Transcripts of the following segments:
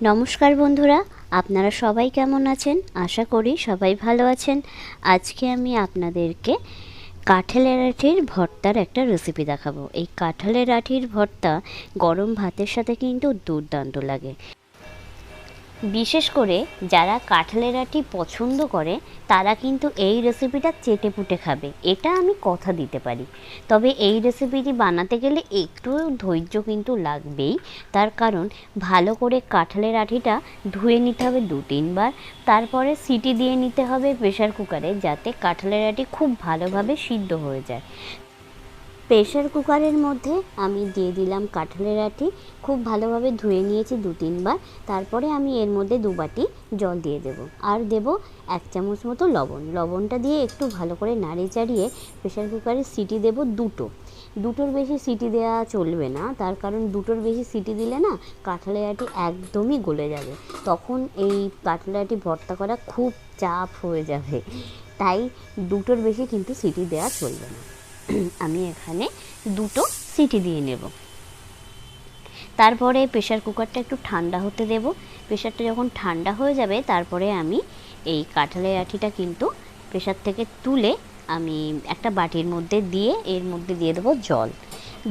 নমস্কার বন্ধুরা, আপনারা সবাই কেমন আছেন? আশা করি সবাই ভালো আছেন। আজকে আমি আপনাদেরকে কাঁঠালের আঠির ভর্তার একটা রেসিপি দেখাবো। এই কাঁঠালের আঠির ভর্তা গরম ভাতের সাথে কিন্তু দুর্দান্ত লাগে। বিশেষ করে যারা কাঁঠালের আটি পছন্দ করে, তারা কিন্তু এই রেসিপিটা চেটে পুটে খাবে। এটা আমি কথা দিতে পারি। তবে এই রেসিপিটি বানাতে গেলে একটু ধৈর্য কিন্তু লাগবেই। তার কারণ, ভালো করে কাঁঠালের আটিটা ধুয়ে নিতে হবে দু তিনবার তারপরে সিটি দিয়ে নিতে হবে প্রেশার কুকারে যাতে কাঁঠালের আটি খুব ভালোভাবে সিদ্ধ হয়ে যায়। প্রেশার কুকারের মধ্যে আমি দিয়ে দিলাম কাঁঠালের আটি। খুব ভালোভাবে ধুয়ে নিয়েছি দু, তিনবার। তারপরে আমি এর মধ্যে দু বাটি জল দিয়ে দেব। আর দেব এক চামচ মতো লবণ। লবণটা দিয়ে একটু ভালো করে নাড়িয়ে চাড়িয়ে প্রেশার কুকারে সিটি দেব দুটো। দুটোর বেশি সিটি দেওয়া চলবে না। তার কারণ দুটোর বেশি সিটি দিলে না কাঁঠালের আটি একদমই গলে যাবে। তখন এই কাঁঠালের আটি ভর্তা করা খুব চাপ হয়ে যাবে। তাই দুটোর বেশি কিন্তু সিটি দেওয়া চলবে না। আমি এখানে দুটো সিটি দিয়ে নেব। তারপরে প্রেশার কুকারটা একটু ঠান্ডা হতে দেব। প্রেশারটা যখন ঠান্ডা হয়ে যাবে, তারপরে আমি এই কাঁঠালের আঠিটা কিন্তু প্রেশার থেকে তুলে আমি একটা বাটির মধ্যে দিয়ে, এর মধ্যে দিয়ে দেবো জল।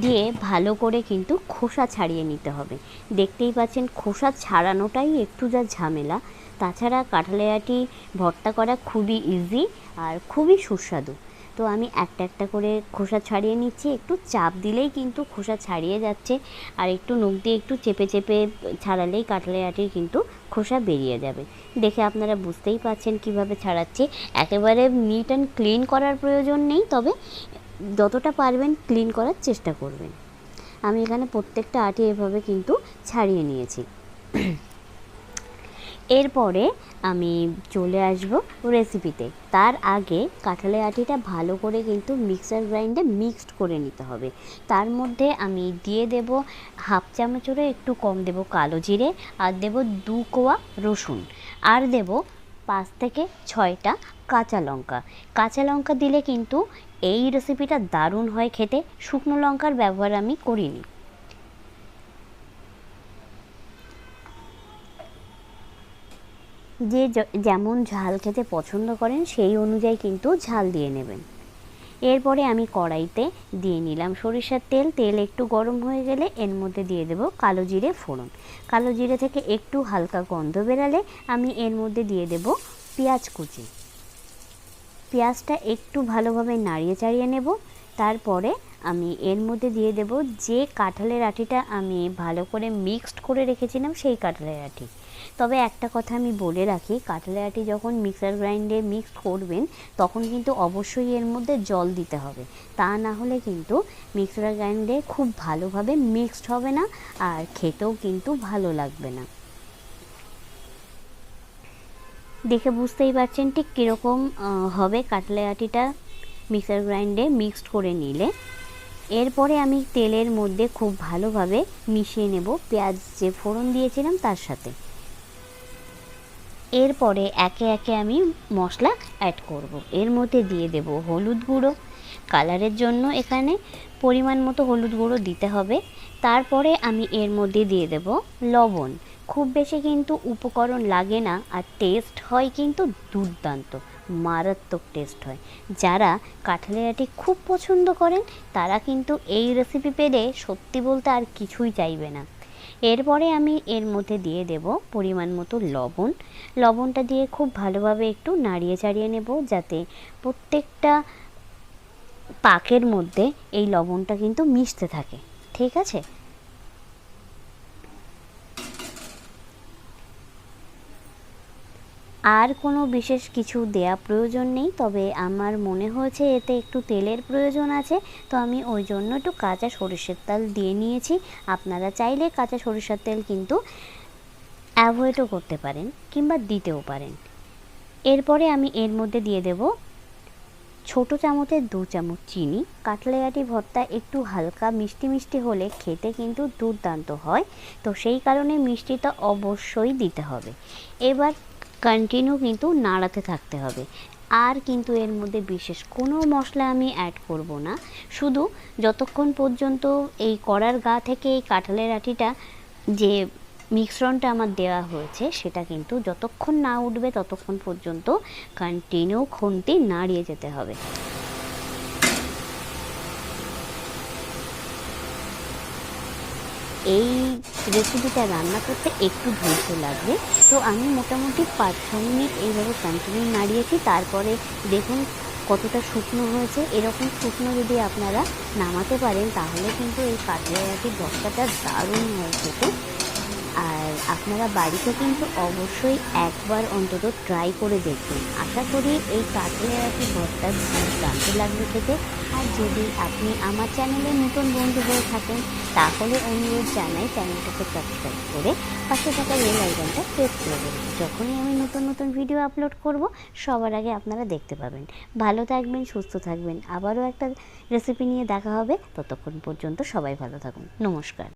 দিয়ে ভালো করে কিন্তু খোসা ছাড়িয়ে নিতে হবে। দেখতেই পাচ্ছেন খোসা ছাড়ানোটাই একটু যা ঝামেলা। তাছাড়া কাঁঠালের আটি ভর্তা করা খুবই ইজি আর খুবই সুস্বাদু। তো আমি একটা একটা করে খোসা ছাড়িয়ে নিচ্ছি। একটু চাপ দিলেই কিন্তু খোসা ছাড়িয়ে যাচ্ছে। আর একটু নখ দিয়ে একটু চেপে চেপে ছাড়ালেই কাঁঠালের আটির কিন্তু খোসা বেরিয়ে যাবে। দেখে আপনারা বুঝতেই পাচ্ছেন কীভাবে ছাড়াচ্ছি। একেবারে নিট অ্যান্ড ক্লিন করার প্রয়োজন নেই, তবে যতটা পারবেন ক্লিন করার চেষ্টা করবেন। আমি এখানে প্রত্যেকটা আটি এভাবে কিন্তু ছাড়িয়ে নিয়েছি। এরপরে আমি চলে আসব রেসিপিতে তার আগে কাঁঠালের আটিটা ভালো করে কিন্তু মিক্সার গ্রাইন্ডে মিক্সড করে নিতে হবে। তার মধ্যে আমি দিয়ে দেব হাফ চামচেরও একটু কম দেব কালো জিরে, আর দেব দু কোয়া রসুন। আর দেব পাঁচ থেকে ছয়টা কাঁচা লঙ্কা। কাঁচা লঙ্কা দিলে কিন্তু এই রেসিপিটা দারুণ হয় খেতে। শুকনো লঙ্কার ব্যবহার আমি করিনি। যে যেমন ঝাল খেতে পছন্দ করেন, সেই অনুযায়ী কিন্তু ঝাল দিয়ে নেবেন। এরপরে আমি কড়াইতে দিয়ে নিলাম সরিষার তেল। তেল একটু গরম হয়ে গেলে এর মধ্যে দিয়ে দেব কালো জিরে ফোড়ন। কালো জিরে থেকে একটু হালকা গন্ধ বেরালে আমি এর মধ্যে দিয়ে দেব পেঁয়াজ কুচি। পেঁয়াজটা একটু ভালোভাবে নাড়িয়ে চাড়িয়ে নেব। তারপরে আমি এর মধ্যে দিয়ে দেব যে কাঁঠালের আটিটা আমি ভালো করে মিক্সড করে রেখেছিলাম সেই কাঁঠালের আটি। তবে একটা কথা আমি বলে রাখি, কাঁঠালের আটি যখন মিক্সার গ্রাইন্ডে মিক্সড করবেন, তখন কিন্তু অবশ্যই এর মধ্যে জল দিতে হবে। তা না হলে কিন্তু মিক্সার গ্রাইন্ডে খুব ভালোভাবে মিক্সড হবে না আর খেতেও কিন্তু ভালো লাগবে না। দেখে বুঝতেই পারছেন ঠিক কীরকম হবে কাটলে আটিটা মিক্সার গ্রাইন্ডে মিক্সড করে নিলে। এরপরে আমি তেলের মধ্যে খুব ভালোভাবে মিশিয়ে নেব পেঁয়াজ যে ফোড়ন দিয়েছিলাম তার সাথে। এরপরে একে একে আমি মশলা অ্যাড করব। এর মধ্যে দিয়ে দেব হলুদ গুঁড়ো। কালারের জন্য এখানে পরিমাণ মতো হলুদ গুঁড়ো দিতে হবে। তারপরে আমি এর মধ্যে দিয়ে দেব লবণ। খুব বেশি কিন্তু উপকরণ লাগে না আর টেস্ট হয় কিন্তু দুর্দান্ত। মারাত্মক টেস্ট হয়। যারা কাঁঠালের আটি খুব পছন্দ করেন, তারা কিন্তু এই রেসিপি পেলে সত্যি বলতে আর কিছুই চাইবে না। এরপরে আমি এর মধ্যে দিয়ে দেব পরিমাণ মতো লবণ। লবণটা দিয়ে খুব ভালোভাবে একটু নাড়িয়ে চাড়িয়ে নেব যাতে প্রত্যেকটা পাকের মধ্যে এই লবণটা কিন্তু মিশতে থাকে। ঠিক আছে? আর কোনো বিশেষ কিছু দেয়া প্রয়োজন নেই, তবে আমার মনে হয়েছে এতে একটু তেলের প্রয়োজন আছে, তো আমি ওই জন্য একটু কাঁচা সরিষার তেল দিয়ে নিয়েছি। আপনারা চাইলে কাঁচা সরিষার তেল কিন্তু অ্যাভয়েডও করতে পারেন কিংবা দিতেও পারেন। এরপরে আমি এর মধ্যে দিয়ে দেব ছোট চামচের দু চামচ চিনি। কাটলেয়াটি ভর্তা একটু হালকা মিষ্টি মিষ্টি হলে খেতে কিন্তু দুর্দান্ত হয়, তো সেই কারণে মিষ্টিটা অবশ্যই দিতে হবে। এবার কন্টিনিউ কিন্তু নাড়াতে থাকতে হবে। আর কিন্তু এর মধ্যে বিশেষ কোনো মশলা আমি অ্যাড করব না। শুধু যতক্ষণ পর্যন্ত এই কড়ার গা থেকে এই কাঁঠালের আটিটা যে মিশ্রণটা আমার দেওয়া হয়েছে, সেটা কিন্তু যতক্ষণ না উঠবে ততক্ষণ পর্যন্ত কন্টিনিউ খুন্তি নাড়িয়ে যেতে হবে। এই রেসিপিটা রান্না করতে একটু ধৈর্য লাগবে। তো আমি মোটামুটি পাঁচ, ছ মিনিট এইভাবে কন্টিনিউ নাড়িয়েছি। তারপরে দেখুন কতটা শুকনো হয়েছে। এরকম শুকনো যদি আপনারা নামাতে পারেন, তাহলে কিন্তু এই কাটলেরাটির ভর্তাটা দারুণ হয়ে খেতে। আর আপনারা বাড়িতে কিন্তু অবশ্যই একবার অন্তত ট্রাই করে দেখবেন আশা করি এই কাটলেরাটি ভর্তা জানতে লাগবে খেতে। আর যদি আপনি আমার চ্যানেলে নতুন বন্ধু হয়ে থাকেন, তাহলে অনুরোধ জানাই চ্যানেলটাকে সাবস্ক্রাইব করে পাশে থাকা বেল আইকনটা প্রেস করে দেবেন। যখনই আমি নতুন নতুন ভিডিও আপলোড করব, সবার আগে আপনারা দেখতে পাবেন। ভালো থাকবেন, সুস্থ থাকবেন। আবারও একটা রেসিপি নিয়ে দেখা হবে। ততক্ষণ পর্যন্ত সবাই ভালো থাকুন। নমস্কার।